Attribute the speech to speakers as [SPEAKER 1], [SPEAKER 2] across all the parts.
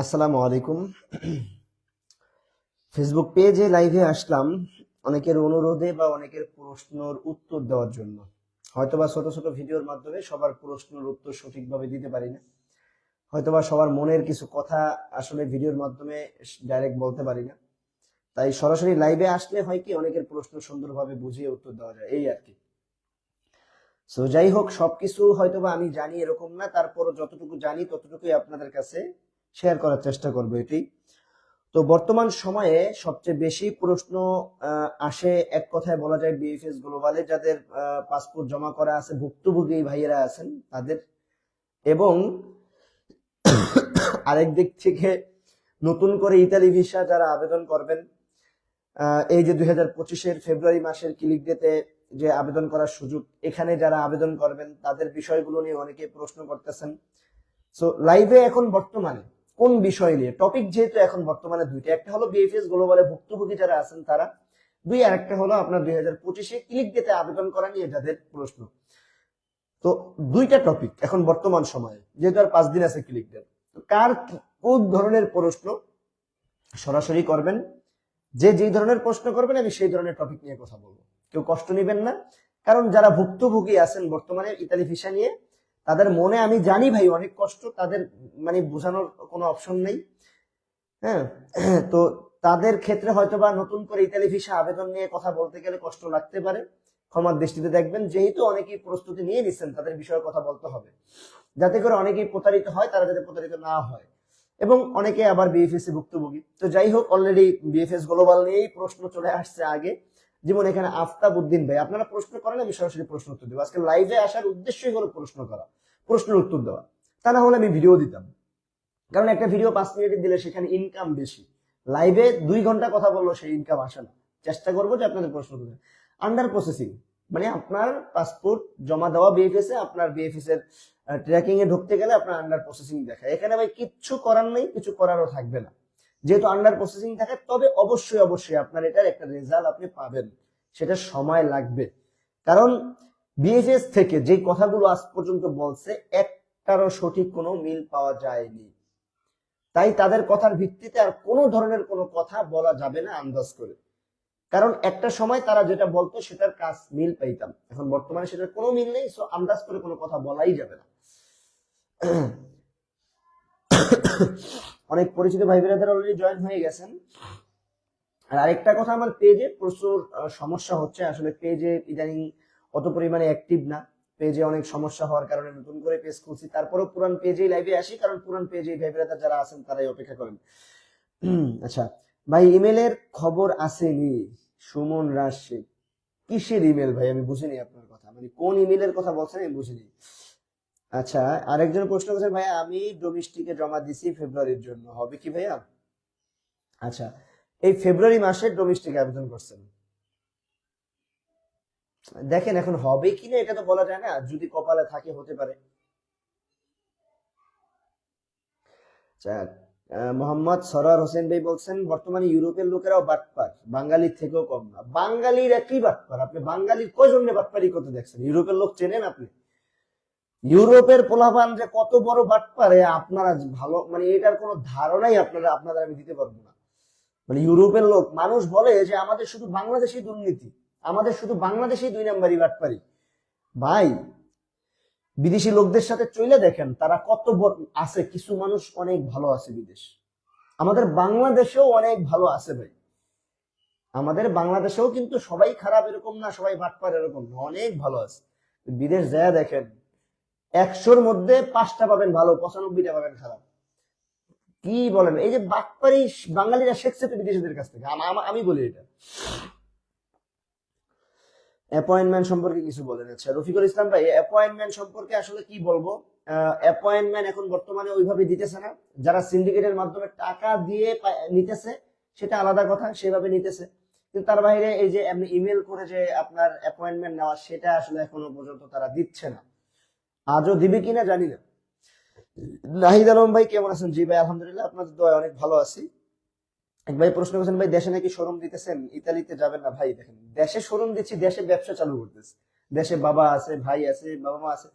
[SPEAKER 1] আসসালামু আলাইকুম। ফেসবুক পেজে লাইভে আসলাম অনেকের অনুরোধে বা অনেকের প্রশ্নর উত্তর দেওয়ার জন্য। হয়তোবা ছোট ছোট ভিডিওর মাধ্যমে সবার প্রশ্নের উত্তর সঠিকভাবে দিতে পারি না। হয়তোবা সবার মনের কিছু কথা আসলে ভিডিওর মাধ্যমে ডাইরেক্ট বলতে পারি না। তাই সরাসরি লাইভে আসলে হয় কি, অনেকের প্রশ্ন সুন্দরভাবে বুঝিয়ে উত্তর দেওয়া যায়, এই আর কি সো যাই হোক, সবকিছু হয়তোবা আমি জানি এরকম না, তারপরও যতটুকু জানি ততটুকুই আপনাদের কাছে শেয়ার করার চেষ্টা করব এটি। তো বর্তমান সময়ে সবচেয়ে বেশি প্রশ্ন আসে এক কথায় বলা যায় বিএফএস গ্লোবালে যাদের পাসপোর্ট জমা করা আছে, ভুক্তভোগী ভাইয়েরা আছেন তাদের। এবং আরেক দিক থেকে নতুন করে ইতালি ভিসা যারা আবেদন করবেন এই যে দুই হাজার ফেব্রুয়ারি মাসের ক্লিক ডেতে যে আবেদন করার সুযোগ, এখানে যারা আবেদন করবেন, তাদের বিষয়গুলো নিয়ে অনেকে প্রশ্ন করতেছেন। সো লাইভে এখন বর্তমানে কোন বিষয় নিয়ে? টপিক যেহেতু এখন বর্তমানে দুইটা, একটা হলো বিএফএস গ্লোবালে ভুক্তভোগী যারা আছেন তারা, দুই, আর একটা হলো আপনার দুই হাজার পঁচিশে ক্লিক দিতে আবেদন করা নিয়ে যাদের প্রশ্ন। তো দুইটা টপিক এখন বর্তমান সময়ে, যেহেতু আর পাঁচ দিন আছে ক্লিক তো কার কোন ধরনের প্রশ্ন সরাসরি করবেন? যে যেই ধরনের প্রশ্ন করবেন, আমি সেই ধরনের টপিক নিয়ে কথা বলব। কেউ কষ্ট নেবেন না। কারণ যারা ভুক্তভোগী আছেন বর্তমানে, ইতালি ভিসা নিয়ে তাদের মনে আমি জানি ভাই, অনেক কষ্ট তাদের মানে বোঝানোর কোনো অপশন নেই। হ্যাঁ তো তাদের ক্ষেত্রে হয়তো বা নতুন করে ইতালি ভিসা আবেদন নিয়ে কথা বলতে গেলে কষ্ট লাগতে পারে। ক্ষমার দৃষ্টিতে দেখবেন, যেহেতু অনেকেই প্রস্তুতি নিয়ে নিচ্ছেন তাদের বিষয়ে কথা বলতে হবে। যাতে করে অনেকেই প্রতারিত হয়, তারা যাতে প্রতারিত না হয়। এবং অনেকে আবার বিএফএস এ ভুক্তভোগী। তো যাই হোক অলরেডি বিএফএস গ্লোবাল নিয়েই প্রশ্ন চলে আসছে আগে। যেমন এখানে আফতাব উদ্দিন ভাই, আপনারা প্রশ্ন করেন, আমি সরাসরি প্রশ্ন উত্তর দেবো। আজকে লাইভে আসার উদ্দেশ্যই হলো প্রশ্ন করা, প্রশ্নের উত্তর দেওয়া। তা না হলে আমি ভিডিও দিতাম। কারণ একটা ভিডিও পাঁচ মিনিটে দিলে সেখানে ইনকাম বেশি। লাইভে দুই ঘণ্টা কথা বলল সেই ইনকাম আসে না। চেষ্টা করব যে আপনাদের প্রশ্ন তুলে আন্ডার প্রসেসিং মানে আপনার পাসপোর্ট জমা দেওয়া বিএফএস এ, আপনার বিএফএস এর ট্র্যাকিং এ ঢুকতে গেলে আপনার আন্ডার প্রসেসিং দেখায়। এখানে ভাই কিচ্ছু করার নেই, কিছু করারও থাকবে না। যেহেতু আন্ডার প্রসেসিং থাকে, তবে অবশ্যই অবশ্যই আপনার এটার একটা রেজাল্ট আপনি পাবেন। সেটা সময় লাগবে। কারণ বিএফএস থেকে যে কথাগুলো আজ পর্যন্ত বলছে, একটারও সঠিক কোনো মিল পাওয়া যায়নি। তাই তাদের কথার ভিত্তিতে আর কোনো ধরনের কোনো কথা বলা যাবে না আন্দাজ করে। কারণ একটা সময় তারা যেটা বলতো, সেটার কাজ মিল পাইতাম। এখন বর্তমানে সেটার কোনো মিল নেই সো আন্দাজ করে কোনো কথা বলাই যাবে না। অনেক পরিচিত ভাই বোনেরা অলরেডি জয়েন হয়ে গেছেন। আর আরেকটা কথা আমার পেজে প্রচুর সমস্যা হচ্ছে। আসলে পেজে ইদানিং অত পরিমাণে অ্যাক্টিভ না। পেজে অনেক সমস্যা হওয়ার কারণে নতুন করে পেজ খুলছি। তারপরেও পুরান পেজেই লাইভে আসি, কারণ পুরান পেজে ভাই বোনেরা যারা আছেন, তারাই অপেক্ষা করেন। আচ্ছা ভাই ইমেলের খবর আসেনি সুমন রাশি কিসের ইমেল ভাই? আমি বুঝিনি আপনার কথা। মানে কোন ইমেলের কথা বলছেন আমি বুঝিনি। আচ্ছা আরেকজন প্রশ্ন করেছেন ভাইয়া, আমি ডোমেস্টিকে জমা দিছি ফেব্রুয়ারির জন্য। হবে কি ভাইয়া? আচ্ছা এই ফেব্রুয়ারি মাসে ডোমেস্টিক আবেদন করছেন। দেখেন, এখন হবে কি না, এটা তো বলা যায় না, যদি কপালে থাকে, হতে পারে। আচ্ছা মোহাম্মদ সরার হোসেন ভাই বলছেন, বর্তমানে ইউরোপের লোকেরাও বাটপার, বাঙালির থেকেও কম না। বাঙালির একই বাটপার, আপনি বাঙালির কয়জনে বাটপারি করতে দেখছেন? ইউরোপের লোক চেনেন আপনি? ইউরোপের পোলাপান যে কত বড় বাটপারে, আপনারা ভালো মানে এটার কোনো ধারণাই আপনারা, আপনাদের আমি দিতে পারব না। মানে ইউরোপের লোক, মানুষ বলে যে আমাদের শুধু বাংলাদেশি দুর্নীতি, আমাদের শুধু বাংলাদেশি দুই নাম্বারই বাটপারি। ভাই, বিদেশি লোকদের সাথে চলে দেখেন, তারা কত আছে, কিছু মানুষ অনেক ভালো আছে বিদেশ। আমাদের বাংলাদেশেও অনেক ভালো আছে ভাই। আমাদের বাংলাদেশেও কিন্তু সবাই খারাপ এরকম না, সবাই বাটপার এরকম অনেক ভালো আছে। বিদেশ যায় দেখেন একশোর মধ্যে পাঁচটা পাবেন ভালো, পঁচানব্বইটা পাবেন খারাপ। কি বলেন? এই যে বাটপারি বাঙালিরা শিখছে তো বিদেশিদের কাছ থেকে। আম- বলি এটা। অ্যাপয়েন্টমেন্ট সম্পর্কে কিছু বলেন। আচ্ছা রফিকুল ইসলাম ভাই অ্যাপয়েন্টমেন্ট সম্পর্কে আসলে কি বলব? অ্যাপয়েন্টমেন্ট এখন বর্তমানে ওইভাবে দিতেছে না। যারা সিন্ডিকেটের মাধ্যমে টাকা দিয়ে নিতেছে, সেটা আলাদা কথা, সেভাবে নিতেছে। কিন্তু তার বাইরে এই যে ইমেল করে যে আপনার অ্যাপয়েন্টমেন্ট নেওয়া, সেটা আসলে এখনও পর্যন্ত তারা দিচ্ছে না। আজও দিবে কিনা জানি না। নাহিদ আলম ভাই, কেমন আছেন? জি ভাই, আলহামদুলিল্লাহ আপনাদের দোয়া অনেক ভালো আছি। এক ভাই প্রশ্ন করেছেন, ভাই, দেশে নাকি শোরুম দিতেছেন? ইতালিতে যাবেন না, ভাই, দেখেন, দেশে শোরুম দিচ্ছি, দেশে ব্যবসা চালু করতেছে। দেশে বাবা আছে, ভাই আছে, বাবা মা আছে।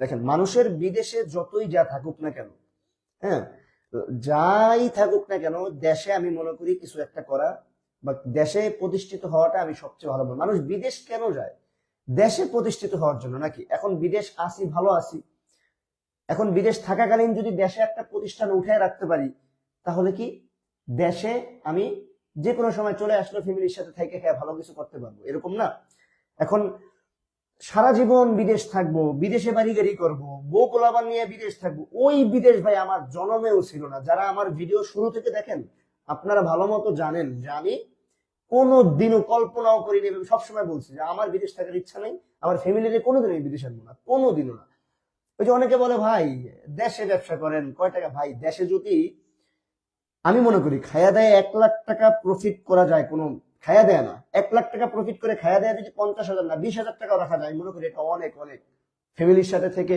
[SPEAKER 1] দেখেন, মানুষের বিদেশে যতই যা থাকুক না কেন হ্যাঁ যাই থাকুক না কেন, দেশে আমি মনে করি কিছু একটা করা বা দেশে প্রতিষ্ঠিত হওয়াটা আমি সবচেয়ে ভালো। মানুষ বিদেশ কেন যায়? দেশে প্রতিষ্ঠিত হওয়ার জন্য নাকি? এখন বিদেশ আসি ভালো আসি এখন বিদেশ থাকাকালীন যদি দেশে একটা প্রতিষ্ঠান উঠে রাখতে পারি, তাহলে কি দেশে আমি যে কোনো সময় চলে আসলে ফ্যামিলির সাথে থেকে খেয়ে ভালো কিছু করতে পারব? এরকম না। এখন সারা জীবন বিদেশ থাকব, বিদেশে বাড়ি গাড়ি করব, বউ নিয়ে বিদেশ থাকব, ওই বিদেশ ভাই আমার জনমেও ছিল না। যারা আমার ভিডিও শুরু থেকে দেখেন, আপনারা ভালো মতো জানেন যে আমি কোনো দিনও কল্পনাও করিনি। সবসময় বলছি যে আমার বিদেশ থাকার ইচ্ছা নেই, আমার ফ্যামিলিতে কোনোদিনও আমি বিদেশ আনব না, কোনোদিনও না। ওই যে অনেকে বলে, ভাই, দেশে ব্যবসা করেন, কয় টাকা? ভাই, দেশে যদি আমি মনে করি খায়া দেয় এক লাখ টাকা প্রফিট করা যায় কোনো, খায়া দেয় না, এক লাখ টাকা প্রফিট করে খায়া দেয় যদি পঞ্চাশ হাজার না, বিশ হাজার টাকা রাখা যায় মনে করি এটা অনেক অনেক। ফ্যামিলির সাথে থেকে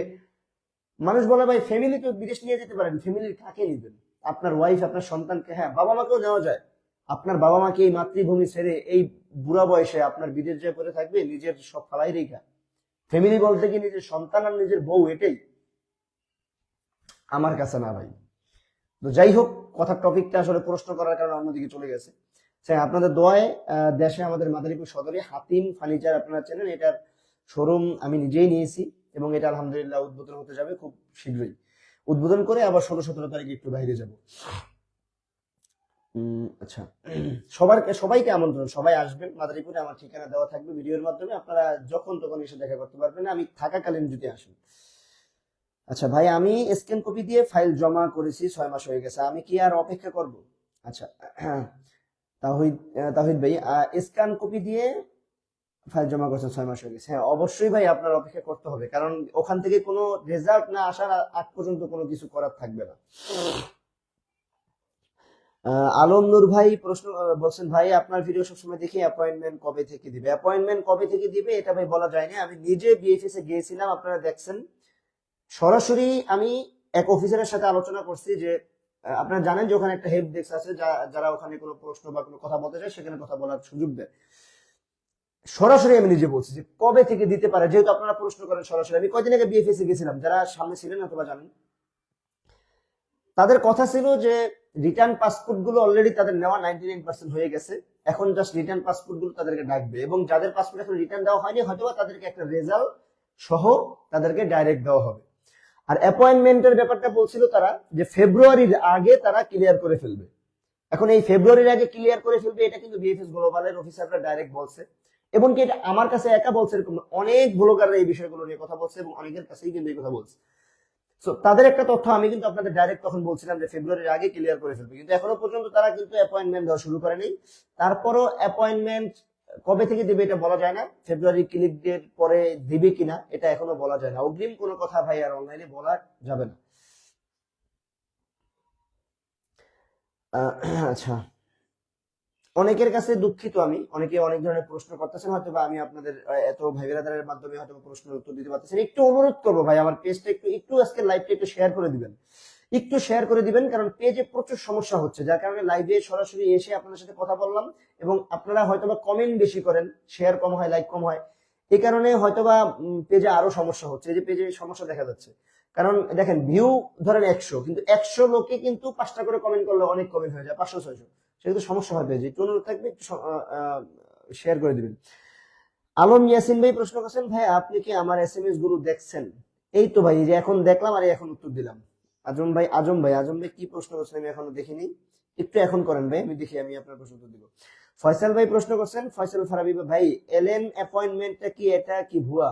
[SPEAKER 1] মানুষ বলে, ভাই ফ্যামিলি তো বিদেশ নিয়ে যেতে পারেন ফ্যামিলির কাকে নিবেন? আপনার ওয়াইফ আপনার সন্তানকে হ্যাঁ বাবা মাকেও নেওয়া যায়। আপনার বাবা মাকে এই মাতৃভূমি ছেড়ে এই বুড়া বয়সে আপনার বিদেশ যে পরে থাকবে, নিজের সব ফালাই রেখা। ফ্যামিলি বলতে কি নিজের সন্তান আর নিজের বউ, এটাই? আমার কাছে না ভাই। তো যাই হোক, কথার টপিকটা আসলে প্রশ্ন করার কারণে অন্যদিকে চলে গেছে। স্যার, আপনাদের দোয়ায় দেশে আমাদের মাদারীপুর সদরে হাতিম ফার্নিচার আপনারা চেনেন, এটার শোরুম আমি নিজেই নিয়েছি এবং এটা আলহামদুলিল্লাহ উদ্বোধন হতে যাবে খুব শীঘ্রই। উদ্বোধন করে আবার ষোলো সতেরো তারিখে একটু বাইরে যাব। আচ্ছা। সবার, সবাইকে আমন্ত্রণ, সবাই আসবেন। মাদারীপুরে আমার ঠিকানা দেওয়া থাকবে ভিডিওর মাধ্যমে। আপনারা যখন তখন এসে দেখা করতে পারবেন। আমি থাকাকালীন যদি আসেন আচ্ছা ভাই, আমি স্ক্যান কপি দিয়ে ফাইল জমা করেছি, ছয় মাস হয়ে গেছে। আমি কি আর অপেক্ষা করব? আচ্ছা তাহিদ তাহিদ ভাই স্ক্যান কপি দিয়ে ফাইল জমা করছেন, ছয় মাস হয়ে গেছে। হ্যাঁ অবশ্যই ভাই, আপনার অপেক্ষা করতে হবে। কারণ ওখান থেকে কোনো রেজাল্ট না আসার আগ পর্যন্ত কোনো কিছু করার থাকবে না। আলম নূর ভাই প্রশ্ন বলছেন, ভাই, আপনার ভিডিও সবসময় দেখি অ্যাপয়েন্টমেন্ট কবে থেকে দিবে? অ্যাপয়েন্টমেন্ট কবে থেকে দিবে, এটা ভাই বলা যায় না। আমি নিজে বিএফএস এ গিয়েছিলাম, আপনারা দেখছেন। সরাসরি আমি এক অফিসারের সাথে আলোচনা করছি যে আপনারা জানেন যে ওখানে একটা হেল্প ডেস্ক আছে যারা ওখানে কোনো প্রশ্ন বা কোনো কথা বলতে চায়, সেখানে কথা বলার সুযোগ দেয়। সরাসরি আমি নিজে বলছি যে, কবে থেকে দিতে পারে? যেহেতু আপনারা প্রশ্ন করেন সরাসরি। আমি কয়দিন আগে বিএফএস এ গেছিলাম যারা সামনে ছিলেন অথবা জানেন। তাদের কথা ছিল যে রিটার্ন পাসপোর্টগুলো অলরেডি তাদের নেওয়া নাইনটি নাইন পার্সেন্ট হয়ে গেছে। এখন জাস্ট রিটার্ন পাসপোর্টগুলো তাদেরকে ডাকবে এবং যাদের পাসপোর্ট এখন রিটার্ন দেওয়া হয়নি, হয়তোবা তাদেরকে একটা রেজাল্ট সহ তাদেরকে ডাইরেক্ট দেওয়া হবে। আর অ্যাপয়েন্টমেন্টের ব্যাপারটা বলছিল তারা যে ফেব্রুয়ারির আগে তারা ক্লিয়ার করে ফেলবে। এখন এই ফেব্রুয়ারির আগে ক্লিয়ার করে ফেলবে, এটা কিন্তু বিএফএস গ্লোবালের অফিসাররা ডাইরেক্ট বলছে। এবং কি এটা আমার কাছে একা বলছে, এরকম। অনেক ব্লগাররা এই বিষয়গুলো নিয়ে কথা বলছে এবং অনেকের কাছেই কিন্তু এই কথা বলছে। তো তাদের একটা তথ্য, আমি কিন্তু আপনাদের ডাইরেক্ট তখন বলছিলাম যে ফেব্রুয়ারির আগে ক্লিয়ার করে ফেলবে। কিন্তু এখনও পর্যন্ত তারা কিন্তু অ্যাপয়েন্টমেন্ট দেওয়া শুরু করেনি। তারপরও অ্যাপয়েন্টমেন্ট কবে থেকে দিবে এটা বলা যায় না। ফেব্রুয়ারি ক্লিক ডেট পরে দিবে কিনা, এটা এখনও বলা যায় না। অগ্রিম কোনো কথা ভাই আর অনলাইনে বলা যাবে না। আচ্ছা। অনেকের কাছে দুঃখিত আমি। অনেকে অনেক ধরনের প্রশ্ন করতেছেন হয়তো বা আমি আপনাদের এত ভাই বেরাদারের মাধ্যমে হয়তো প্রশ্নের উত্তর দিতে পারতেছেন। একটু অনুরোধ করব ভাই, আমার পেজটা একটু একটু আজকে লাইভটা একটু শেয়ার করে দিবেন। একটু শেয়ার করে দিবেন, কারণ পেজে প্রচুর সমস্যা হচ্ছে, যার কারণে লাইভে সরাসরি এসে আপনাদের সাথে কথা বললাম এবং আপনারা হয়তো বা কমেন্ট বেশি করেন শেয়ার কম হয় লাইক কম হয়। এই কারণে হয়তোবা পেজে আরও সমস্যা হচ্ছে, এই যে পেজে সমস্যা দেখা যাচ্ছে। কারণ দেখেন ভিউ ধরেন একশো, কিন্তু একশো লোকে কিন্তু পাঁচটা করে কমেন্ট করলে অনেক কমেন্ট হয়ে যায়, পাঁচশো, ছয়শো। সেক্ষেত্রে সমস্যা পেজে একটু অনুরোধ থাকবে, একটু শেয়ার করে দিবেন। আলম ইয়াসিন ভাই প্রশ্ন করছেন, ভাই, আপনি কি আমার এস এম এস গুরু দেখছেন? এই তো ভাই যে এখন দেখলাম আর এখন উত্তর দিলাম। আজম ভাই আজম ভাই আজম ভাই কি প্রশ্ন করছেন আমি এখনও দেখিনি। একটু এখন করেন ভাই, আমি দেখি, আমি আপনার প্রশ্ন উত্তর দিব। ফয়সাল ভাই প্রশ্ন করছেন, ফয়সাল ফারাবি ভাই এলএন অ্যাপয়েন্টমেন্টটা কি, এটা কি ভুয়া?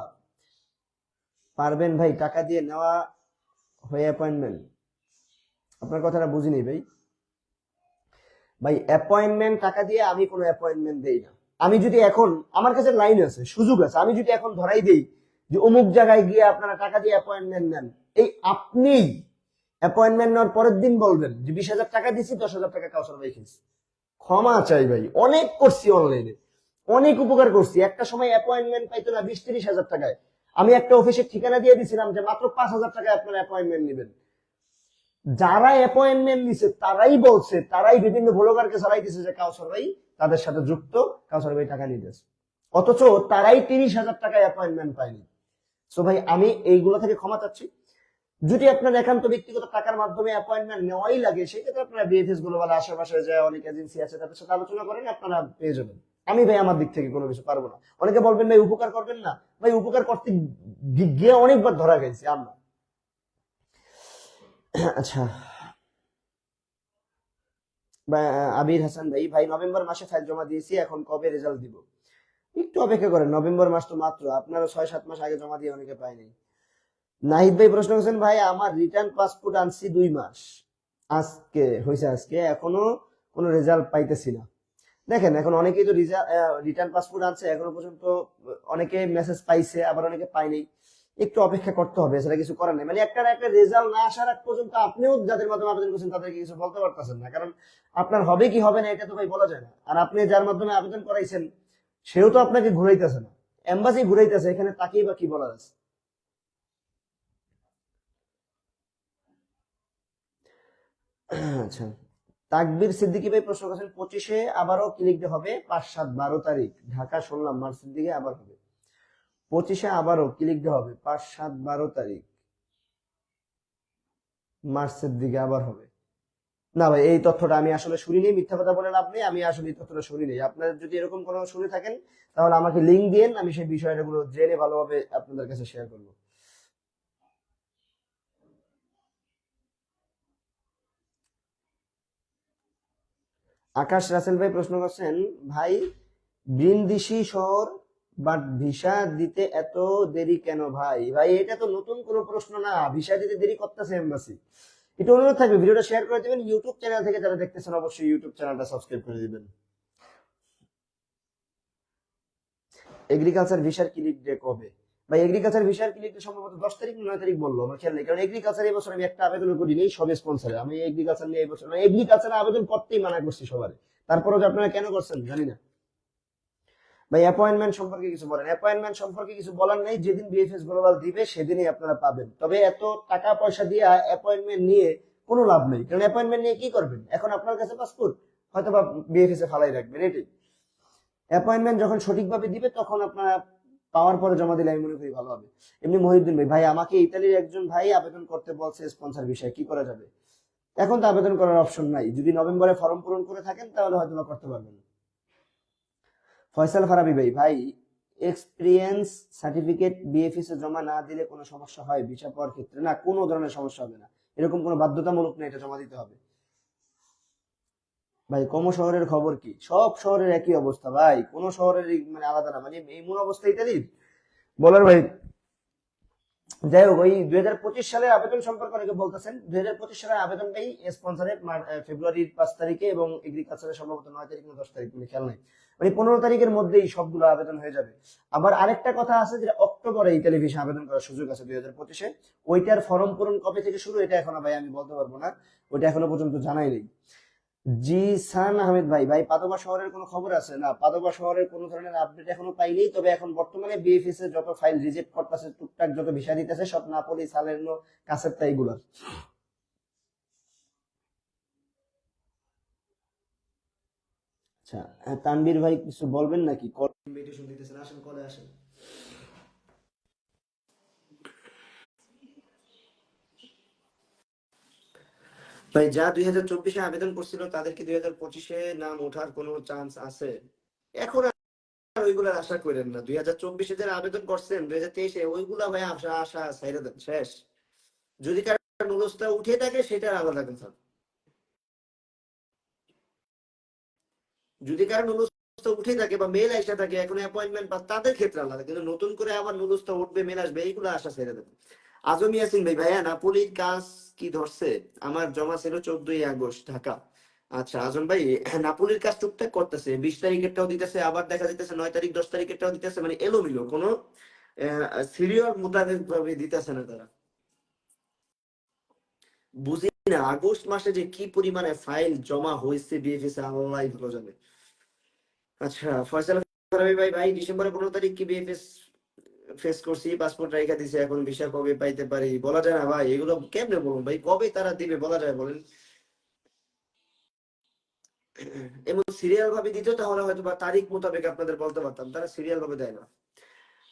[SPEAKER 1] পারবেন ভাই, টাকা দিয়ে নেওয়া হয়ে অ্যাপয়েন্টমেন্ট। আপনার কথাটা বুঝিনি ভাই। ভাই অ্যাপয়েন্টমেন্ট টাকা দিয়ে আমি কোনো অ্যাপয়েন্টমেন্ট দেই না। আমি যদি এখন, আমার কাছে লাইন আছে, সুযোগ আছে, আমি যদি এখন ধরাই দেই যে অমুক জায়গায় গিয়ে আপনারা টাকা দিয়ে অ্যাপয়েন্টমেন্ট নেন, এই আপনি অ্যাপয়েন্টমেন্ট নেওয়ার পরের দিন বলবেন যে বিশ হাজার টাকা দিছি, দশ হাজার টাকা কাউসার ভাই ক্ষমা চাই ভাই, অনেক করছি অনলাইনে অনেক উপকার করছি। একটা সময় অ্যাপয়েন্টমেন্ট পাইতো না বিশ তিরিশ হাজার টাকায়। আমি একটা অফিসের ঠিকানা দিয়ে দিছিলাম যে মাত্র পাঁচ হাজার টাকায় আপনারা অ্যাপয়েন্টমেন্ট নেবেন। যারা অ্যাপয়েন্টমেন্ট নিছে, তারাই বলছে, তারাই বিভিন্ন ভ্লগারকে চালাইতেছে যে কাউসার ভাই তাদের সাথে যুক্ত কাউসার ভাই টাকা নিতেছে অথচ তারাই তিরিশ হাজার টাকায় অ্যাপয়েন্টমেন্ট পায়নি। সো ভাই, আমি এইগুলো থেকে ক্ষমা চাচ্ছি। যদি আপনার একান্ত ব্যক্তিগত টাকার মাধ্যমে অ্যাপয়েন্টমেন্ট নেওয়াই লাগে, সেক্ষেত্রে আপনারা বিএফএস গ্লোবাল আশেপাশে যে অনেক এজেন্সি আছে তাদের সাথে আলোচনা করেন, আপনারা পেয়ে যাবেন। আমি ভাই আমার দিক থেকে কোনো কিছু পারব না। অনেকে বলবেন, ভাই, উপকার করবেন না? ভাই, উপকার করতে গিয়ে অনেকবার ধরা গেছি আমরা। আচ্ছা। আবির হাসান ভাই ভাই, নভেম্বর মাসে ফাইল জমা দিয়েছি, এখন কবে রেজাল্ট দিব? একটু অপেক্ষা করেন, নভেম্বর মাস তো মাত্র আপনারা ছয় সাত মাস আগে জমা দিয়ে অনেকে পায়নি নাহিদ ভাই প্রশ্ন করেছেন, ভাই, আমার রিটার্ন পাসপোর্ট আনছি দুই মাস। আজকে হয়েছে আজকে, এখনও কোনো রেজাল্ট পাইতেছি না। দেখেন, এখন অনেকেই তো রিটার্ন পাসপোর্ট আনছে, এখনও পর্যন্ত অনেকে মেসেজ পাইছে, আবার অনেকে পায়নি একটু অপেক্ষা করতে হবে এছাড়া কিছু করার নেই। মানে একটা একটা রেজাল্ট না আসার আগ পর্যন্ত আপনিও যাদের মাধ্যমে আবেদন করছেন, তাদেরকে কিছু বলতে পারতেছেন না। কারণ আপনার হবে কি হবে না, এটা তো ভাই বলা যায় না। আর আপনি যার মাধ্যমে আবেদন করাইছেন, সেও তো আপনাকে ঘুরাইতেছে না। এম্বাসি ঘুরাইতেছে, এখানে তাকেই বা কি বলার আছে আচ্ছা। তাকবির সিদ্দিকি ভাই প্রশ্ন করেছেন, পঁচিশে আবারও ক্লিক হবে? পাঁচ সাত বারো তারিখ, ঢাকা শুনলাম মার্চ সিদ্দিকে আবার হবে। পঁচিশে আবারও ক্লিক ডে হবে? পাঁচ, সাত, বারো তারিখ। মার্চের দিকে আবার হবে। না ভাই, এই তথ্যটা আমি আসলে শুনিনি, মিথ্যা কথা বলে লাভ নেই, আমি আসলে এই তথ্যটা শুনিনি। আপনারা যদি এরকম কোনো শুনে থাকেন, তাহলে আমাকে লিঙ্ক দিন আমি সেই বিষয়গুলো জেনে ভালোভাবে আপনাদের কাছে শেয়ার করব। আকাশ রাসেল ভাই প্রশ্ন করছেন, ভাই ব্রিন্দিসি শহর বাট ভিসা দিতে এত দেরি কেন ভাই? ভাই, এটা তো নতুন কোনো প্রশ্ন না। ভিসা দিতে দেরি করতেছে এম্বাসি এটা অনুরোধ থাকবে, ভিডিওটা শেয়ার করে দিবেন। ইউটিউব চ্যানেল থেকে যারা দেখতেছেন, অবশ্যই ইউটিউব চ্যানেলটা সাবস্ক্রাইব করে দিবেন। এগ্রিকালচার ভিসার ক্লিক ডে কবে? ভাই এগ্রিকালচার ভিসার ক্লিক সম্ভবত দশ তারিখ নয় তারিখ বলল, আমার খেয়াল নেই। কারণ এগ্রিকালচার এই বছর আমি একটা আবেদন করি নেই সব স্পন্সারে আমি এগ্রিকালচার নিয়ে এই বছর এগ্রিকালচার আবেদন করতেই মানা করছি সবার। তারপরে যে আপনারা কেন করছেন, জানি না। ভাই অ্যাপয়েন্টমেন্ট সম্পর্কে কিছু বলেন। অ্যাপয়েন্টমেন্ট সম্পর্কে কিছু বলার নেই। যেদিন বিএফএস গ্লোবাল দিবে, সেদিনই আপনারা পাবেন। তবে এত টাকা পয়সা দিয়ে অ্যাপয়েন্টমেন্ট নিয়ে কোনো লাভ নেই। কারণ অ্যাপয়েন্টমেন্ট নিয়ে কি করবেন? এখন আপনার কাছে পাসপোর্ট হয়তো বা বিএফএস এ ফালাই রাখবেন, এটাই। অ্যাপয়েন্টমেন্ট যখন সঠিকভাবে দিবে, তখন আপনারা পাওয়ার পরে জমা দিলে আমি মনে করি ভালো হবে। এমনি মহিউদ্দিন ভাই ভাই, আমাকে ইতালির একজন ভাই আবেদন করতে বলছে স্পন্সর বিষয়ে। কি করা যাবে? এখন তো আবেদন করার অপশন নাই। যদি নভেম্বরে ফর্ম পূরণ করে থাকেন, তাহলে হয়তো করতে পারবেন। ফয়সাল ফারাবি ভাই ভাই এক্সপিরিয়েন্স সার্টিফিকেট বিএফএস এ জমা না দিলে কোনো সমস্যা হয়? ভিসা পাওয়ার ক্ষেত্রে? না, কোনো ধরনের সমস্যা হবে না। এরকম কোনো বাধ্যতামূলক নেই, এটা জমা দিতে হবে। ভাই কোন শহরের খবর কি? সব শহরের একই অবস্থা ভাই, কোন শহরের মানে আলাদা না। মানে এমন অবস্থা ইত্যাদির বলার ভাই, যাই হোক, ওই দুই হাজার পঁচিশ সালের আবেদন সম্পর্কে অনেকে বলতেছেন। দুই হাজার পঁচিশ সালের আবেদনটাই স্পন্সরের ফেব্রুয়ারির পাঁচ তারিখে এবং এগ্রিকালচারের সম্ভবত নয় তারিখ না দশ তারিখ মানে খেয়াল নাই। মানে পনেরো তারিখের মধ্যেই সবগুলো আবেদন হয়ে যাবে। আবার আরেকটা কথা আছে যেটা অক্টোবরে এই টেলিভিশন আবেদন করার সুযোগ আছে দুই হাজার পঁচিশে। ওইটার ফর্ম পূরণ কবে থেকে শুরু এটা এখনও ভাই আমি বলতে পারব না। ওইটা এখনও পর্যন্ত জানাই নেই। জি সান আহমেদ ভাই ভাই পাদোবা শহরের কোনো খবর আছে? না, পাদোবা শহরের কোনো ধরনের আপডেট এখনও পাইনি, তবে এখন বর্তমানে বিএফএস এর যত ফাইল রিজেক্ট করতেছে, টুকটাক যত ভিসা দিতেছে, সব নাপোলি সালের কাছের তাইগুলার আচ্ছা তানবীর ভাই কিছু বলবেন নাকি? কল ইনভিটেশন দিতেছেন আসেন কলে আসেন। ভাই যা দুই হাজার চব্বিশে আবেদন করছিল তাদের কি দুই হাজার পঁচিশে নাম ওঠার কোনো চান্স আছে? এখন আর ওইগুলার আশা করেন না। দুই হাজার চব্বিশে যারা আবেদন করছেন দুই হাজার তেইশে ওইগুলা ভাই আশা আশা ছাইড়ে দেন শেষ। যদি কারও নুলসটা উঠে থাকে সেটা আলাদা কথা। যদি কারও নুলসটা উঠে থাকে বা মেল আইসা থাকে, এখন অ্যাপয়েন্টমেন্ট বা তাদের ক্ষেত্রে আলাদা, কিন্তু নতুন করে আবার নুলসটা উঠবে মেল আসবে, এইগুলো আশা ছেড়ে দেন আজম ইয়াসিন ভাই, ভাইয়া, নাপোলির কাজ কি ধরছে? আমার জমা ছিল চোদ্দই আগস্ট, ঢাকা। আচ্ছা আজম ভাই, নাপোলির কাজ টুকটাক করতেছে, বিশ তারিখেরটাও দিতেছে, আবার দেখা যাইতেছে নয় তারিখ, দশ তারিখেরটাও দিতেছে মানে এলোমিলো, কোনো সিরিয়াল মোতাবেক ভাবে দিতেছে না তারা। বুঝি না, আগস্ট মাসে যে কি পরিমাণে ফাইল জমা হয়েছে বিএফএস আল্লাহ ভালো জানে। আচ্ছা ফয়সাল ফারাবি ভাই ভাই, ডিসেম্বরের পনেরো তারিখ কি বিএফএস ফেস করছি? পাসপোর্ট দিছে, এখন ভিসা কবে পাইতে পারি? বলা যায় না ভাই, এগুলো কেমনে বলুন ভাই? কবে তারা দিবে, বলা যায় বলেন। এবং সিরিয়াল ভাবে দিত, তাহলে হয়তো বা তারিখ মোতাবেক আপনাদের বলতে পারতাম। তারা সিরিয়াল ভাবে দেয় না।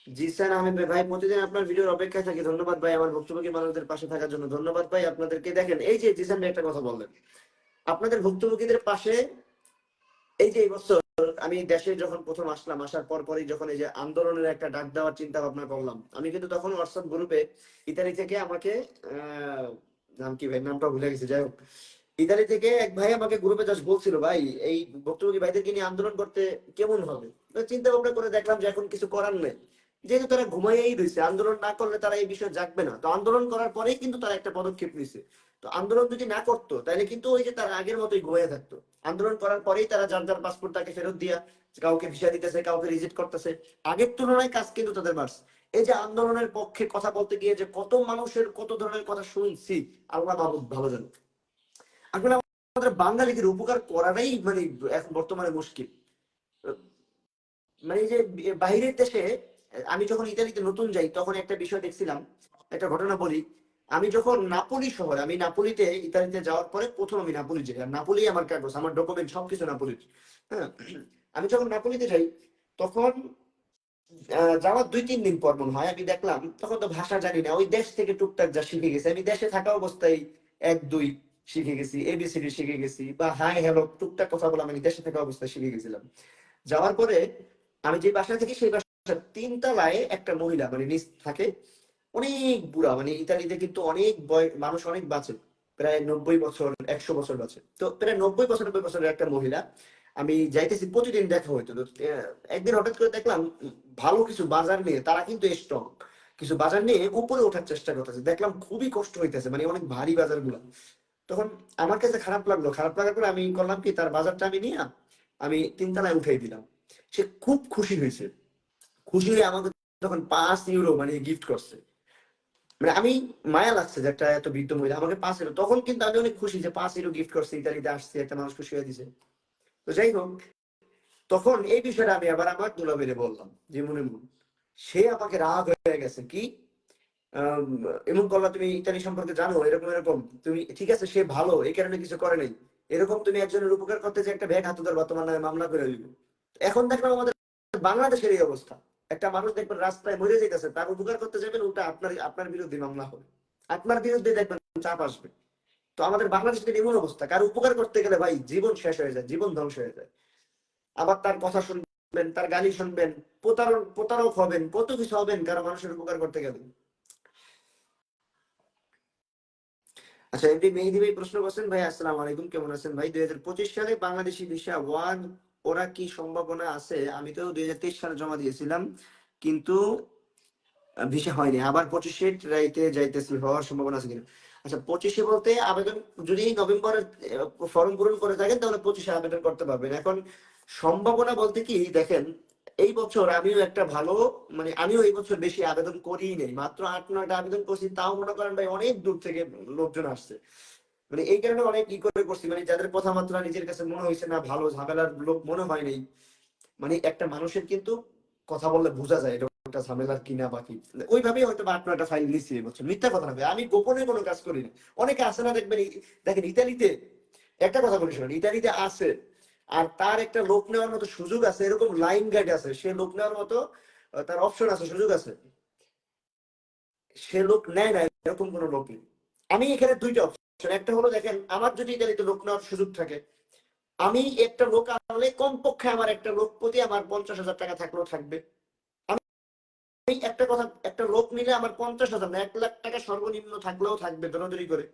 [SPEAKER 2] জিসান ভাই ভাই, প্রতিদিন আপনার ভিডিওর অপেক্ষায় থাকি। ধন্যবাদ ভাই, আমার ভুক্তভোগী মানুষদের পাশে থাকার জন্য। ধন্যবাদ ভাই, আপনাদেরকে দেখেন। এই যে জিসান ভাই একটা কথা বললেন। আপনাদের ভুক্তভোগীদের পাশে, এই যে এই বছর আমি দেশে যখন প্রথম আসলাম, আসার পর পরই যখন এই যে আন্দোলনের একটা ডাক দেওয়ার চিন্তা ভাবনা করলাম, আমি কিন্তু তখন হোয়াটসঅ্যাপ গ্রুপে ইতালি থেকে আমাকে নাম কি ভাই? নামটা ভুলে গেছি, যাই হোক। ইতালি থেকে এক ভাই আমাকে গ্রুপে জাস্ট বলছিল, ভাই, এই ভুক্তভোগী ভাইদেরকে নিয়ে আন্দোলন করতে কেমন হবে? চিন্তা ভাবনা করে দেখলাম যে এখন কিছু করার নেই। যেহেতু তারা ঘুমাইয়েই রয়েছে, আন্দোলন না করলে তারা এই বিষয়ে জাগবে না। তো আন্দোলন করার পরেই কিন্তু তারা একটা পদক্ষেপ নিছে তো আন্দোলন যদি না করতো, তাহলে কিন্তু ওই যে তারা আগের মতোই ঘুমিয়ে থাকতো। আন্দোলন করার পরেই তারা যার যার পাসপোর্ট তাকে ফেরত দিয়া কাউকে ভিসা দিতেছে, কাউকে রিজেক্ট করতেছে। আগের তুলনায় কাজ কিন্তু তাদের বাড়ছে এই যে আন্দোলনের পক্ষে কথা বলতে গিয়ে যে কত মানুষের কত ধরনের কথা শুনছি, আল্লাহ মাহবুব ভালো জানে আসলে আমাদের বাঙালিদের উপকার করাটাই মানে এখন বর্তমানে মুশকিল। মানে যে বাইরের দেশে, আমি যখন ইতালিতে নতুন যাই, তখন একটা বিষয় দেখছিলাম, একটা ঘটনা বলি। আমি যখন নাপোলি শহরে, আমি নাপোলিতে, ইতালিতে যাওয়ার পরে প্রথম আমি নাপোলি যাই নাপোলি আমার কাগজ, আমার ডকুমেন্ট সবকিছু নাপোলির হ্যাঁ আমি যখন নাপোলিতে যাই, তখন যাওয়ার দুই তিন দিন পর মনে হয়, আমি দেখলাম, তখন তো ভাষা জানি না, ওই দেশ থেকে টুকটাক যা শিখে গেছি, আমি দেশে থাকা অবস্থায় এক, দুই শিখে গেছি এবিসিডি শিখে গেছি, বা হাই হ্যালো টুকটাক কথা বলে আমি দেশে থাকা অবস্থায় শিখে গেছিলাম। যাওয়ার পরে আমি যে বাসা থেকে, সেই বাসা তিন তলায় একটা মহিলা মানে নিচ থাকে অনেক বুড়া মানে ইতালিতে কিন্তু অনেক মানুষ অনেক বাঁচে। প্রায় নব্বই বছর, একশো বছর বাঁচে। তো প্রায় নব্বই বছর, নব্বই বছরের একটা মহিলা, আমি যাইতেছি, প্রতিদিন দেখা হইতো। একদিন হঠাৎ করে দেখলাম, ভালো কিছু বাজার নিয়ে, তারা কিন্তু স্ট্রং কিছু বাজার নিয়ে উপরে ওঠার চেষ্টা করতেছে। দেখলাম খুবই কষ্ট হইতেছে মানে অনেক ভারী বাজারগুলা তখন আমার কাছে খারাপ লাগল। খারাপ লাগার পরে আমি করলাম কি, তার বাজারটা আমি নিয়ে, আমি তিনতলায় উঠাই দিলাম। সে খুব খুশি হয়েছে। খুশি হয়ে আমাকে তখন পাঁচ ইউরো মানে গিফট করছে। মানে আমি মায়া লাগছে যে একটা এত বৃদ্ধ মহিলা আমাকে পাঁচ ইউরো তখন কিন্তু আমি অনেক খুশি যে পাঁচ ইউরো গিফট করছে, ইতালিতে আসছে, একটা মানুষ খুশি হয়ে দিছে। তো যাই হোক, তখন এই বিষয়টা আমি আবার আমার দুলাবেরে বললাম, যে মনে মন সে আমাকে রাগ হয়ে গেছে কি? এমন করলা তুমি ইতালি সম্পর্কে জানো, এরকম এরকম। তুমি, ঠিক আছে, সে ভালো, এই কারণে কিছু করে নাই। এরকম তুমি একজনের উপকার করতে যে একটা ব্যাগ হাতুদার বর্তমান নামে মামলা করে দিল এখন দেখলাম আমাদের বাংলাদেশের এই অবস্থা। একটা মানুষ দেখবেন রাস্তায় মরে যেতেছে তার উপকার করতে যাবেন ওটা আপনার আপনার বিরুদ্ধে মামলা হবে। আপনার বিরুদ্ধে দেখবেন চাপ আসবে। তো আমাদের বাংলাদেশের এমন অবস্থা, কার উপকার করতে গেলে ভাই জীবন শেষ হয়ে যায়, জীবন ধ্বংস হয়ে যায়। আবার তার কথা শুনবেন, তার গালি শুনবেন প্রতারক প্রতারক হবেন, কত কিছু হবেন, কারও মানুষের উপকার করতে গেলে। আচ্ছা এমডি মেহেদি ভাই প্রশ্ন করছেন, ভাই, আসসালাম আলাইকুম, কেমন আছেন? ভাই, দুই হাজার পঁচিশ সালে বাংলাদেশি ভিসা ওয়ান ওরা কি সম্ভাবনা আছে? আমি তো দুই হাজার তেইশ সালে জমা দিয়েছিলাম, কিন্তু ভিসা হয়নি। আবার পঁচিশে ট্রাইতে যাইতেছি, হওয়ার সম্ভাবনা আছে কিনা? আচ্ছা পঁচিশে বলতে আবেদন, যদি নভেম্বরে ফর্ম পূরণ করে থাকেন, তাহলে পঁচিশে আবেদন করতে পারবেন। এখন সম্ভাবনা বলতে কি, দেখেন, এই বছর আমিও একটা ভালো মানে আমিও এই বছর বেশি আবেদন করি নাই। মাত্র আট, নয়টা আবেদন করছি, তাও মনে করেন ভাই, অনেক দূর থেকে লোকজন আসছে। মানে এই কারণে অনেক ই করে করছি মানে যাদের কথা কথাবার্তা নিজের কাছে মনে হয়েছে না, ভালো ঝামেলার লোক মনে হয় নাই মানে একটা মানুষের কিন্তু কথা বললে বোঝা যায় এটা একটা ঝামেলার কিনা বাকি ওইভাবেই হয়তো বা আপনার একটা ফাইল নিচ্ছি এবছর মিথ্যা কথা না। আমি গোপনে কোনো কাজ করি না অনেকে আসে না, দেখবেন দেখেন ইতালিতে, একটা কথা বলি শোনেন, ইতালিতে আছে, আর তার একটা লোক নেওয়ার মতো সুযোগ আছে, এরকম লাইন গাইড আছে, সে লোক নেওয়ার মতো তার অপশন আছে, সুযোগ আছে। সে লোক নেয় না, এরকম কোনো লোক নেই। আমি এখানে দুইটা একটা হলো দেখেন, আমার যদি ইতালিতে লোক নেওয়ার সুযোগ থাকে, আমি একটা লোক আনলে কমপক্ষে আমার একটা লোক প্রতি আমার পঞ্চাশ হাজার টাকা থাকলেও থাকবে। আমি একটা কথা, একটা লোক নিলে আমার পঞ্চাশ হাজার না, এক লাখ টাকা সর্বনিম্ন থাকলেও থাকবে দৌড়াদৌড়ি করে।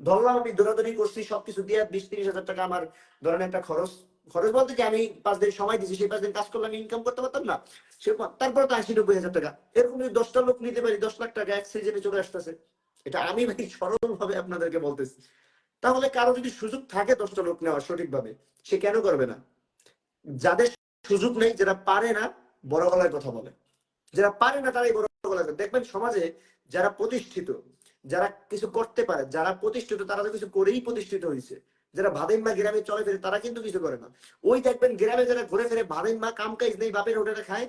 [SPEAKER 2] ধরলাম আমি দৌড়াদৌড়ি করছি, সবকিছু দিয়ে বিশ, তিরিশ হাজার টাকা আমার ধরেন একটা খরচ। খরচ বলতে যে আমি পাঁচ দিন সময় দিছি, সেই পাঁচ দিন কাজ করলে আমি ইনকাম করতে পারতাম না? সে তারপরে তো আশি, নব্বই হাজার টাকা। এরকম যদি দশটা লোক নিতে পারি, দশ লাখ টাকা এক সিজনে চলে আসতেছে। এটা আমি ভাই সরল ভাবে আপনাদেরকে বলতেছি। তাহলে কারও যদি সুযোগ থাকে দশটা লোক নেওয়ার সঠিকভাবে, সে কেন করবে না? যাদের সুযোগ নেই, যারা পারে না, বড় গলায় কথা বলে। যারা পারে না, তারাই বড় গলায় দেখবেন সমাজে যারা প্রতিষ্ঠিত, যারা কিছু করতে পারে, যারা প্রতিষ্ঠিত, তারা তো কিছু করেই প্রতিষ্ঠিত হয়েছে। যারা ভাদেনমা গ্রামে চলে ফেরে, তারা কিন্তু কিছু করে না। ওই দেখবেন গ্রামে যারা ঘুরে ফেরে, ভাদেনমা, কাম কাজ নেই, বাপের হোটেলে খায়,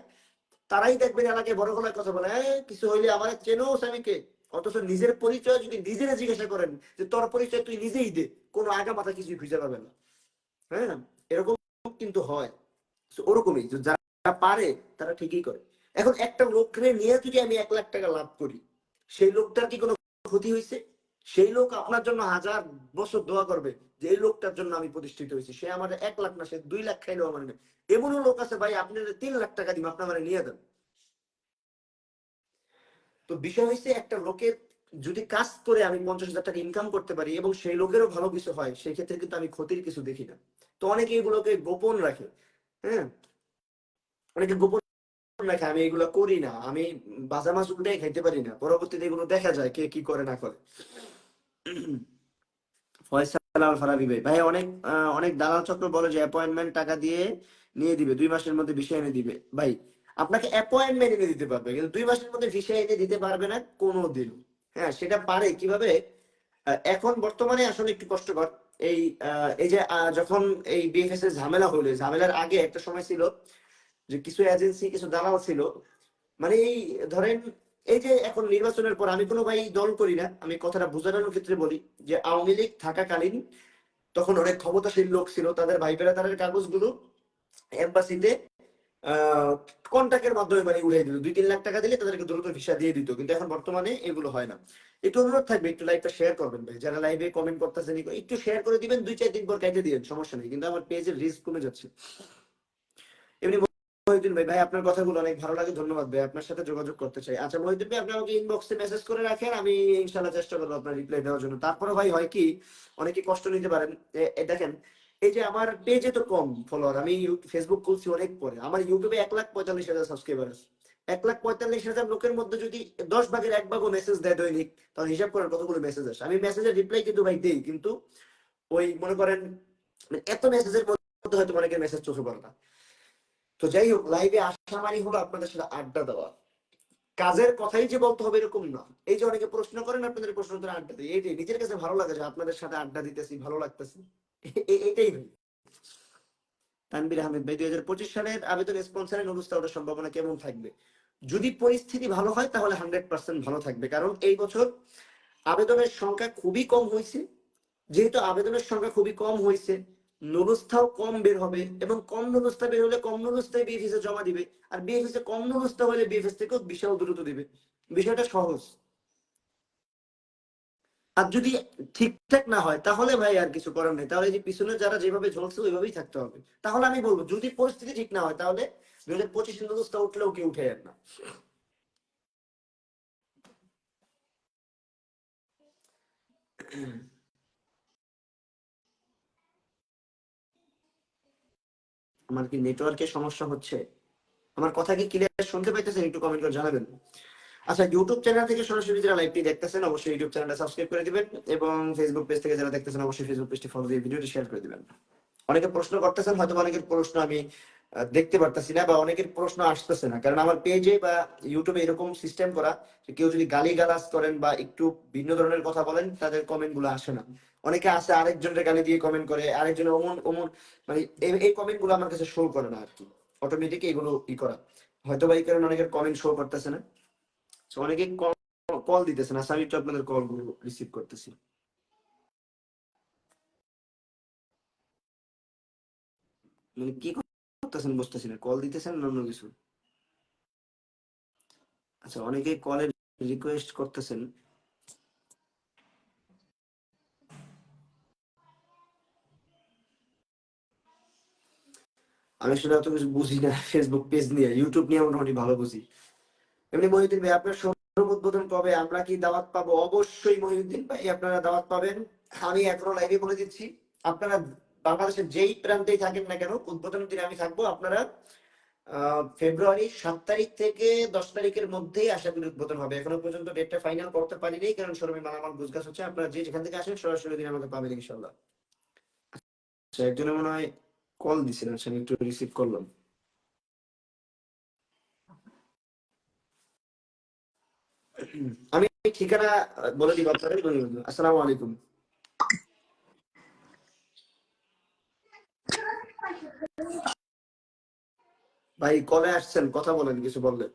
[SPEAKER 2] তারাই দেখবেন এলাকায় বড় গলায় কথা বলে কিছু হইলে আমার চেনো, স্বামীকে। অথচ নিজের পরিচয় যদি নিজেরা জিজ্ঞাসা করেন যে তোর পরিচয় তুই নিজেই দে, কোনো আগা মাথা কিছুই খুঁজে পাবে না। হ্যাঁ? এরকম কিন্তু হয়। ওরকমই যারা পারে তারা ঠিকই করে। এখন একটা লোকরে নিয়ে যদি আমি এক লাখ টাকা লাভ করি, সেই লোকটার কি কোনো ক্ষতি হয়েছে সেই লোক আপনার জন্য হাজার বছর দোয়া করবে যে এই লোকটার জন্য আমি প্রতিষ্ঠিত হয়েছি। সে আমার এক লাখ না, সে দুই লাখ খাইলেও আমার এমনও লোক আছে, ভাই আপনি তিন লাখ টাকা দিব, আপনার মানে নিয়ে দেন তো বিষয় হচ্ছে একটা লোকের যদি কাজ করে আমি পঞ্চাশ হাজার টাকা ইনকাম করতে পারি এবং সেই লোকেরও ভালো কিছু হয়, সেই ক্ষেত্রে কিন্তু আমি ক্ষতির কিছু দেখি না। তো অনেকে এগুলোকে গোপন রাখে হ্যাঁ? অনেকে গোপন রাখে, আমি এগুলো করি না, আমি বাজা মাছ উল্টাই খাইতে পারি না, পরবর্তীতে এগুলো দেখা যায় কে কি করে না করে। ফয়সাল ফারাবি ভাই ভাই অনেক অনেক দালাল চক্র বলে যে অ্যাপয়েন্টমেন্ট টাকা দিয়ে নিয়ে দিবে, দুই মাসের মধ্যে বিষয় এনে দিবে। ভাই আপনাকে অ্যাপয়েন্টমেন্ট এনে দিতে পারবে, কিন্তু দুই মাসের মধ্যে ভিসা এনে দিতে পারবে না কোনো দিন হ্যাঁ সেটা পারে কীভাবে? এখন বর্তমানে আসলে একটু কষ্টকর। এই এই যে যখন এই বিএফএস এর ঝামেলা হলো ঝামেলার আগে একটা সময় ছিল যে কিছু এজেন্সি কিছু দালাল ছিল। মানে এই, ধরেন, এই যে এখন নির্বাচনের পর আমি কোনো ভাই দল করি না, আমি কথাটা বোঝানোর ক্ষেত্রে বলি যে আওয়ামী লীগ থাকাকালীন তখন অনেক ক্ষমতাশীল লোক ছিল, তাদের ভাইপেরা তাদের কাগজগুলো এম্বাসিতে কন্ট্যাক্টের মাধ্যমে মানে উড়িয়ে দিল। দুই তিন লাখ টাকা দিলে তাদেরকে দ্রুত ভিসা দিয়ে দিত, কিন্তু এখন বর্তমানে এগুলো হয় না। একটু অনুরোধ থাকবে, একটু লাইভটা শেয়ার করবেন ভাই। যারা লাইভে কমেন্ট করতেছেন, একটু শেয়ার করে দিবেন দুই চার দিন পর কেটে দিবেন, সমস্যা নেই। কিন্তু আমার পেজের রিস্ক কমে যাচ্ছে। এমনি মহিউদ্দিন ভাই ভাই, আপনার কথাগুলো অনেক ভালো লাগে, ধন্যবাদ ভাই। আপনার সাথে যোগাযোগ করতে চাই। আচ্ছা মহিউদ্দিন ভাই আপনি আমাকে ইনবক্সে মেসেজ করে রাখেন, আমি ইনশাল্লাহ চেষ্টা করব আপনার রিপ্লাই দেওয়ার জন্য। তারপরে ভাই হয় কি, অনেকে কষ্ট নিতে পারেন। দেখেন এই যে আমার পেজে তো কম ফলোয়ার আমি ফেসবুক খুলছি অনেক পরে। আমার ইউটিউবে এক লাখ পঁয়তাল্লিশ হাজার সাবস্ক্রাইবার আছে এক লাখ পঁয়তাল্লিশ হাজার লোকের মধ্যে যদি দশ ভাগের এক ভাগও মেসেজ দেয় দৈনিক, তাহলে হিসাব করেন কতগুলো মেসেজ আসে? আমি মেসেজের রিপ্লাই কিন্তু ভাই দেই, কিন্তু ওই মনে করেন মানে এত মেসেজের মধ্যে হয়তো অনেকের মেসেজ চোখে পড়ে না। তো যাই হোক লাইভে আসা মানে হলো আপনাদের সাথে আড্ডা দেওয়া। কাজের কথাই যে বলতে হবে এরকম না। এই যে অনেকে প্রশ্ন করেন, আপনাদের প্রশ্ন আড্ডা দিই এইটাই নিজের কাছে ভালো লাগে যে আপনাদের সাথে আড্ডা দিতেছি, ভালো লাগতেছে। এটাই তানবির আহমেদ ভাই দুই হাজার পঁচিশ সালের আবেদন স্পন্সারের ওটার সম্ভাবনা কেমন থাকবে যদি পরিস্থিতি ভালো হয় তাহলে হান্ড্রেড পার্সেন্ট ভালো থাকবে কারণ এই বছর আবেদনের সংখ্যা খুবই কম হয়েছে যেহেতু আবেদনের সংখ্যা খুবই কম হয়েছে নুরুস্থাও কম বের হবে এবং কম নুরুস্থা বের হলে কম নুরুস্থায় বিএফএস জমা দিবে আর বিএফএস কম নুরুস্থা হলে বিএফএস থেকেও বিশাল দ্রুত দিবে বিষয়টা সহজ আর যদি ঠিকঠাক না হয়, তাহলে ভাই আর কিছু করার নেই। তাহলে যে পিছনে যারা যেভাবে ঝলছে, ওইভাবেই থাকতে হবে। তাহলে আমি বলব, যদি পরিস্থিতি ঠিক না হয়, তাহলে দুই হাজার পঁচিশ নুরুস্থা উঠলেও কেউ উঠে যান না। আমার কি নেটওয়ার্কের সমস্যা হচ্ছে? আমার কথা কি ক্লিয়ার শুনতে পাইতেছেন? একটু কমেন্ট করে জানাবেন। আচ্ছা ইউটিউব চ্যানেল থেকে সরাসরি যারা লাইভটি দেখতেছেন, অবশ্যই ইউটিউব চ্যানেলটা সাবস্ক্রাইব করে দিবেন এবং ফেসবুক পেজ থেকে যারা দেখতেছেন, অবশ্যই ফেসবুক পেজটি ফলো দিয়ে ভিডিওটি শেয়ার করে দিবেন। অনেকে প্রশ্ন করতেছেন, হয়তো অনেকের প্রশ্ন আমি দেখতে পারতেছি না বা অনেকের প্রশ্ন আসতেছে না। কারণ আমার পেজে বা ইউটিউবে এরকম সিস্টেম করা কেউ যদি গালি গালাজ করেন বা একটু ভিন্ন ধরনের কথা বলেন, তাদের কমেন্টগুলো আসে না। অনেকে আসে আরেকজনের গালি দিয়ে কমেন্ট করে আরেকজনের অমন অমন মানে এই- কমেন্টগুলো আমার কাছে শো করে না আর কি। অটোমেটিক এগুলো ই করা। হয়তো বা এই কারণে অনেকের কমেন্ট শো করতেছে না। অনেকে কল দিতেছে না। আমি একটু আপনাদের কলগুলো রিসিভ করতেছি। মানে কি করতেছেন বুঝতেছি না। কল দিতেছেন না অন্য কিছু? আচ্ছা অনেকে কলের রিকোয়েস্ট করতেছেন। আমি আসলে অত কিছু বুঝি না। ফেসবুক পেজ নিয়ে ইউটিউব নিয়ে মোটামুটি ভালো বুঝি। এমনি মহিউদ্দিন ভাই, আপনার শোরুম উদ্বোধন কবে? আমরা কি দাওয়াত পাবো? অবশ্যই মহিউদ্দিন ভাই, আপনারা দাওয়াত পাবেন। আমি এখনও লাইভে বলে দিচ্ছি, আপনারা বাংলাদেশের যেই প্রান্তেই থাকেন না কেন, উদ্বোধনের দিনে আমি থাকব। আপনারা ফেব্রুয়ারি সাত তারিখ থেকে দশ তারিখের মধ্যেই আশা করি উদ্বোধন হবে। এখনও পর্যন্ত ডেটটা ফাইনাল করতে পারিনি, কারণ শোরুমে মালামাল গুজগাছ হচ্ছে। আপনারা যে যেখান থেকে আসেন, সরাসরি দিন আমাকে পাবেন ইনশাল্লাহ আচ্ছা একজনে মনে হয় কল দিছিলেন আচ্ছা আমি একটু রিসিভ করলাম। আমি ঠিকানা বলে দিব আপনাদের আসসালামু আলাইকুম। ভাই, কলে আসছেন, কথা বলেন, কিছু বললেন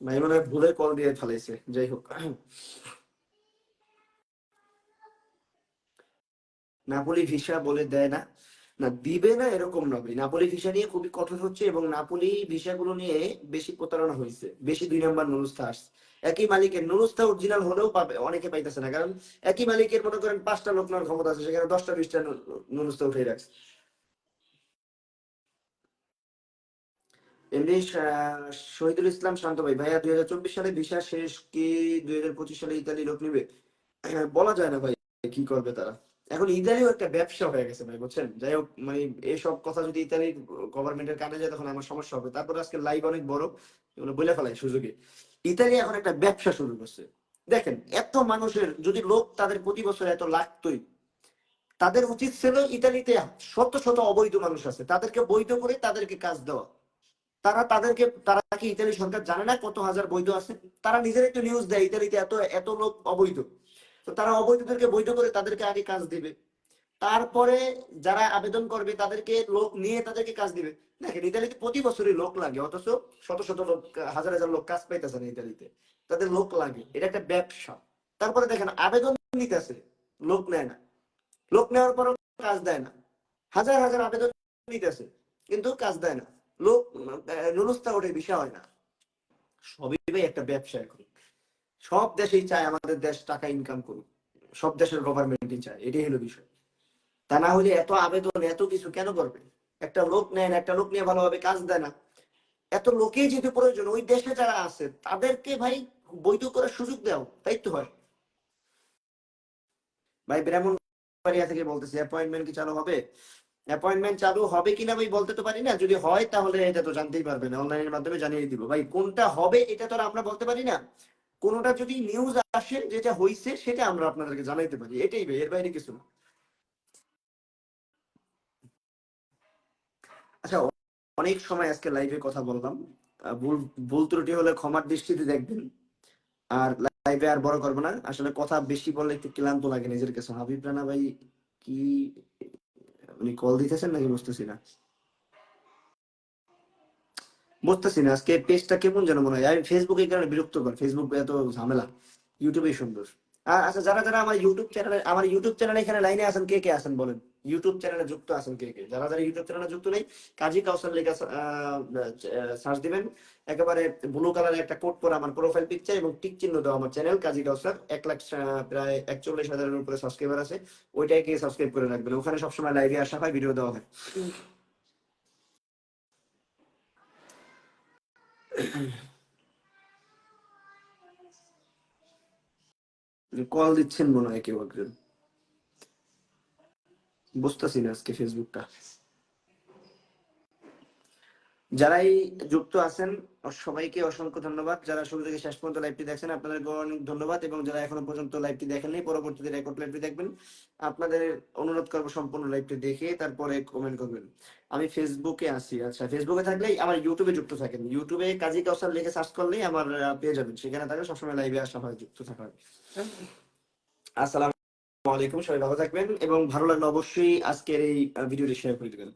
[SPEAKER 2] ভাই মনে ভুলে কল দিয়ে ফেলাইছে, যাই হোক। নাপোলি ভিসা বলে দেয় না। না, দিবে না এরকম নয় নাপোলি ভিসা নিয়ে খুবই কঠোর হচ্ছে এবং নাপোলি ভিসাগুলো নিয়ে বেশি প্রতারণা হয়েছে। বেশি দুই নাম্বার নুরুস্তা আসছে। একই মালিকের নুরুস্তা অরিজিনাল হলেও পাবে, অনেকে পাইতেছে না। কারণ একই মালিকের মনে করেন পাঁচটা লোক নেওয়ার ক্ষমতা আছে, সেখানে দশটা বিশটা নু- নুরুস্তা উঠে রাখছে। এমনি শহীদুল ইসলাম শান্ত ভাই, ভাইয়া দুই হাজার চব্বিশ সালে ভিসা শেষ কি দুই হাজার পঁচিশ সালে ইতালি লোক নিবে? বলা যায় না ভাই, কি করবে তারা। এখন ইতালিও একটা ব্যবসা হয়ে গেছে ভাই, বুঝছেন? যাই হোক মানে এসব কথা যদি ইতালি গভর্নমেন্টের কানে যায় তখন আমার সমস্যা হবে। তারপরে আজকে লাইভ অনেক বড়, এগুলো বলে ফেলাই সুযোগে। ইতালি এখন একটা ব্যবসা শুরু করছে। দেখেন, এত মানুষের, যদি লোক তাদের প্রতি বছর এত লাগতোই, তাদের উচিত ছিল ইতালিতে শত শত অবৈধ মানুষ আছে। তাদেরকে বৈধ করে তাদেরকে কাজ দেওয়া। তারা তাদেরকে, তারা কি ইতালি সরকার জানে না কত হাজার বৈধ আছে? তারা নিজের একটু নিউজ দেয়, ইতালিতে এত এত লোক অবৈধ। তো তারা অবৈধদেরকে বৈধ করে তাদেরকে আগে কাজ দিবে। তারপরে যারা আবেদন করবে, তাদেরকে লোক নিয়ে তাদেরকে কাজ দিবে। দেখেন, ইতালিতে প্রতি বছরই লোক লাগে, অথচ শত শত লোক, হাজার হাজার লোক কাজ পাইতেছে না ইতালিতে। তাদের লোক লাগে, এটা একটা ব্যবসা। তারপরে দেখেন, আবেদন নিতেছে, লোক নেয় না। লোক নেওয়ার পরও কাজ দেয় না। হাজার হাজার আবেদন নিতেছে, কিন্তু কাজ দেয় না। লোক নুরুস্তা ওঠে, বিষয় হয় না। সবই একটা ব্যবসা এখন। সব দেশেই চায় আমাদের দেশ টাকা ইনকাম করুক। সব দেশের গভর্নমেন্টই চায়, এটাই হলো বিষয়। তা না হলে এত আবেদন, এত কিছু কেন করবে? একটা লোক নেয় না একটা লোক নিয়ে ভালোভাবে কাজ দেয় না। এত লোকেই যেহেতু প্রয়োজন, ওই দেশে যারা আছে, তাদেরকে ভাই বৈধ করার সুযোগ দাও, তাই তো হয়। ভাই ব্রাহ্মণবাড়িয়া থেকে বলতেছি অ্যাপয়েন্টমেন্ট কি চালু হবে? অ্যাপয়েন্টমেন্ট চালু হবে কিনা ভাই বলতে তো পারি না, যদি হয় তাহলে এটা তো জানতেই পারবেন অনলাইনের মাধ্যমে জানিয়ে দিব। ভাই কোনটা হবে এটা তো আমরা বলতে পারি না। কোনটা যদি নিউজ আসে যেটা হয়েছে সেটা আমরা আপনাদেরকে জানাইতে পারি। এটাই ভাই, এর বাইরে কিছু না। আচ্ছা অনেক সময় আজকে লাইভে কথা বললাম। ভুল ভুল ত্রুটি হলে ক্ষমার দৃষ্টিতে দেখবেন। আর লাইভে আর বড় করব না। আসলে কথা বেশি বললে একটু ক্লান্ত লাগে নিজের কাছে। হাবিব রানা ভাই, কি, উনি কল দিতেছেন নাকি? বুঝতেছি না। বুঝতেছি না, আজকে পেজটা কেমন যেন মনে হয়। আমি ফেসবুকে কারণে বিরক্ত কর ফেসবুক এত ঝামেলা। ইউটিউবে সুন্দর। আর আচ্ছা যারা যারা আমার ইউটিউব চ্যানেলে আমার ইউটিউব চ্যানেলে এখানে লাইনে আছেন, কে কে আছেন বলেন? ইউটিউব চ্যানেলে যুক্ত আছেন কে কে? যারা যারা ইউটিউব চ্যানেলে যুক্ত নেই, কাজী কাউসার লেখা সার্চ দিবেন। একেবারে ব্লু কালারের একটা কোড পরে আমার প্রোফাইল পিকচার এবং টিক চিহ্ন দেওয়া আমার চ্যানেল কাজী কাউসার। এক লাখ প্রায় একচল্লিশ হাজারের উপরে সাবস্ক্রাইবার আছে। ওইটাকে সাবস্ক্রাইব করে রাখবেন। ওখানে সবসময় লাইভে আসা হয় ভিডিও দেওয়া হয়। কল দিচ্ছেন মনে হয় কেউ একজন। বুঝতেছি না আজকে ফেসবুকটা যারাই যুক্ত আছেন সবাইকে অসংখ্য ধন্যবাদ। যারা শুরু থেকে শেষ পর্যন্ত লাইভটি দেখছেন, আপনাদেরকে অনেক ধন্যবাদ এবং যারা এখনও পর্যন্ত লাইভটি দেখেননি, পরবর্তীতে রেকর্ড লাইভটি দেখবেন। আপনাদের অনুরোধ করব সম্পূর্ণ লাইভটি দেখে তারপরে কমেন্ট করবেন। আমি ফেসবুকে আছি। আচ্ছা ফেসবুকে থাকলে আমার ইউটিউবে যুক্ত থাকেন। ইউটিউবে কাজী কাউসার লিখে সার্চ করলেই আমার পেয়ে যাবেন। সেখানে থাকলে সবসময় লাইভে আসা হয়, যুক্ত থাকা হয়। আসসালামু আলাইকুম, সবাই ভালো থাকবেন এবং ভালো লাগলে অবশ্যই আজকের এই ভিডিওটি শেয়ার করে দিবেন।